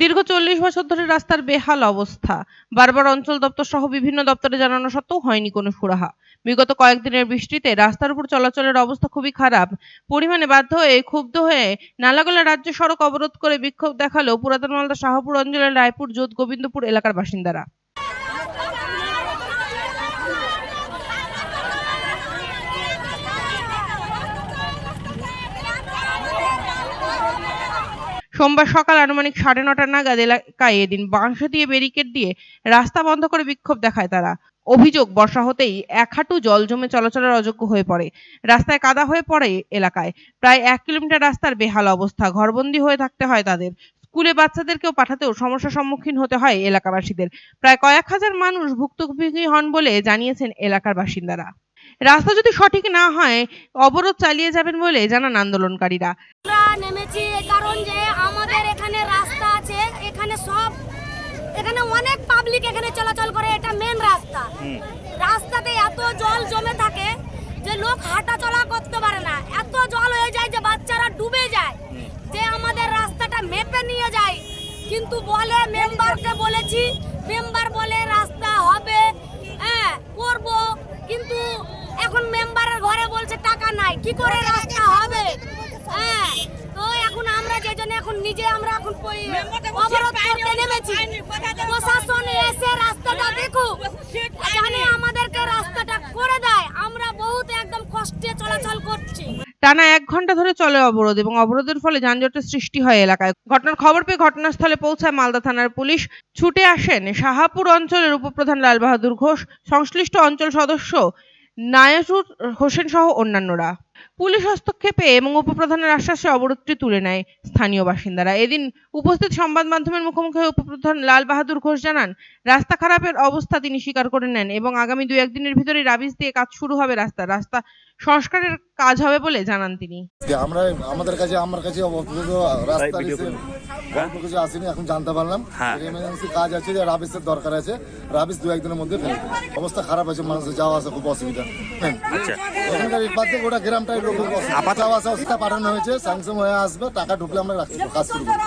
দীর্ঘ চল্লিশ বছর ধরে রাস্তার বেহাল অবস্থা। বারবার অঞ্চল দপ্তর সহ বিভিন্ন দপ্তরে জানানো সত্ত্বেও হয়নি কোনো সুরাহা। বিগত কয়েকদিনের বৃষ্টিতে রাস্তার উপর চলাচলের অবস্থা খুবই খারাপ। পরিমাণে বাধ্য হয়ে ক্ষুব্ধ হয়ে নালাগোলা রাজ্য সড়ক অবরোধ করে বিক্ষোভ দেখাল পুরাতন মালদা শাহপুর অঞ্চলের রায়পুর যোধ গোবিন্দপুর এলাকার বাসিন্দারা। সোমবার সকাল আনুমানিক সাড়ে নটা নাগাদ এলাকায় এদিন বাঁশ দিয়ে ব্যারিকেড দিয়ে রাস্তা বন্ধ করে বিক্ষোভ দেখায় তারা। অভিযোগ, বর্ষা হতেই এক হাঁটু জল জমে চলাচলের অযোগ্য হয়ে পড়ে। রাস্তায় কাদা হয়ে পড়ে এলাকায়। প্রায় এক কিলোমিটার রাস্তার বেহাল অবস্থা, ঘরবন্দি হয়ে থাকতে হয় তাদের। স্কুলে বাচ্চাদেরকেও পাঠাতেও সমস্যার সম্মুখীন হতে হয় এলাকাবাসীদের। প্রায় কয়েক হাজার মানুষ ভুক্তভোগী হন বলে জানিয়েছেন এলাকার বাসিন্দারা। রাস্তা যদি সঠিক না হয় অবরোধ চালিয়ে যাবেন বলে জানান আন্দোলনকারীরা। আমরা নেমেছি কারণ যে আমাদের এখানে রাস্তা আছে এখানে সব এখানে অনেক পাবলিক এখানে চলাচল করে এটা মেন রাস্তা। রাস্তাতে এত জল জমে থাকে যে লোক হাঁটা চলা করতে পারে না। এত জল হয়ে যায় যে বাচ্চারা ডুবে যায়। যে আমাদের রাস্তাটা মেপে নিয়ে যায়। কিন্তু বলে মেম্বারকে বলেছি মেম্বার বলে রাস্তা হবে হ্যাঁ করব কিন্তু এখন মেম্বারের ঘরে বলছে টাকা নাই কি করে রাস্তা হবে? হ্যাঁ তো এখন আমরা এখন নিজে আমরা এখন অবরোধ করতে নেমেছি। প্রশাসন এসে রাস্তাটা জানে আমাদেরকে রাস্তাটা করে দেয়। আমরা বহুত একদম কষ্টে চলাচল করছি। টানা এক ঘণ্টা ধরে চলে অবরোধ এবং অবরোধের ফলে যানজটের সৃষ্টি হয় এলাকায়। ঘটনার খবর পেয়ে ঘটনাস্থলে পৌঁছায় মালদা থানার পুলিশ। ছুটে আসেন শাহাপুর অঞ্চলের উপপ্রধান লাল বাহাদুর ঘোষ। সংশ্লিষ্ট অঞ্চল সদস্য নায়াসুর হোসেন সহ অন্যান্যরা। পুলিশ হস্তক্ষেপে এবং উপপ্রধানের আশ্বাসে অবরোধটি তুলে নেয় স্থানীয় বাসিন্দারা। এদিন উপস্থিত সংবাদ মাধ্যমের মুখোমুখি হয়ে উপপ্রধান লাল বাহাদুর ঘোষ জানান রাস্তা খারাপের অবস্থা তিনি স্বীকার করে নেন এবং আগামী দুই একদিনের ভিতরেই রাবিশ দিয়ে কাজ শুরু হবে রাস্তা রাস্তা সংস্কারের কাজ হবে বলে জানান তিনি। আমরা আমাদের কাছে আমার কাছে রাস্তা এসে কিছু আসেনি এখন জানতে পারলাম। এমার্জেন্সি কাজ আছে যে রাবিসের দরকার আছে। রাবিস দু একদিনের মধ্যে ফেলে অবস্থা খারাপ আছে মানুষের যাওয়া আসা খুব অসুবিধা। হ্যাঁ। এখানকার এই বাদ দিয়ে গোটা গ্রামটাই লোক যাওয়া আসা অবস্থা পাঠানো হয়েছে স্যাংশন হয়ে আসবে টাকা ঢুকলে আমরা রাখছি কাজ শুরু করব।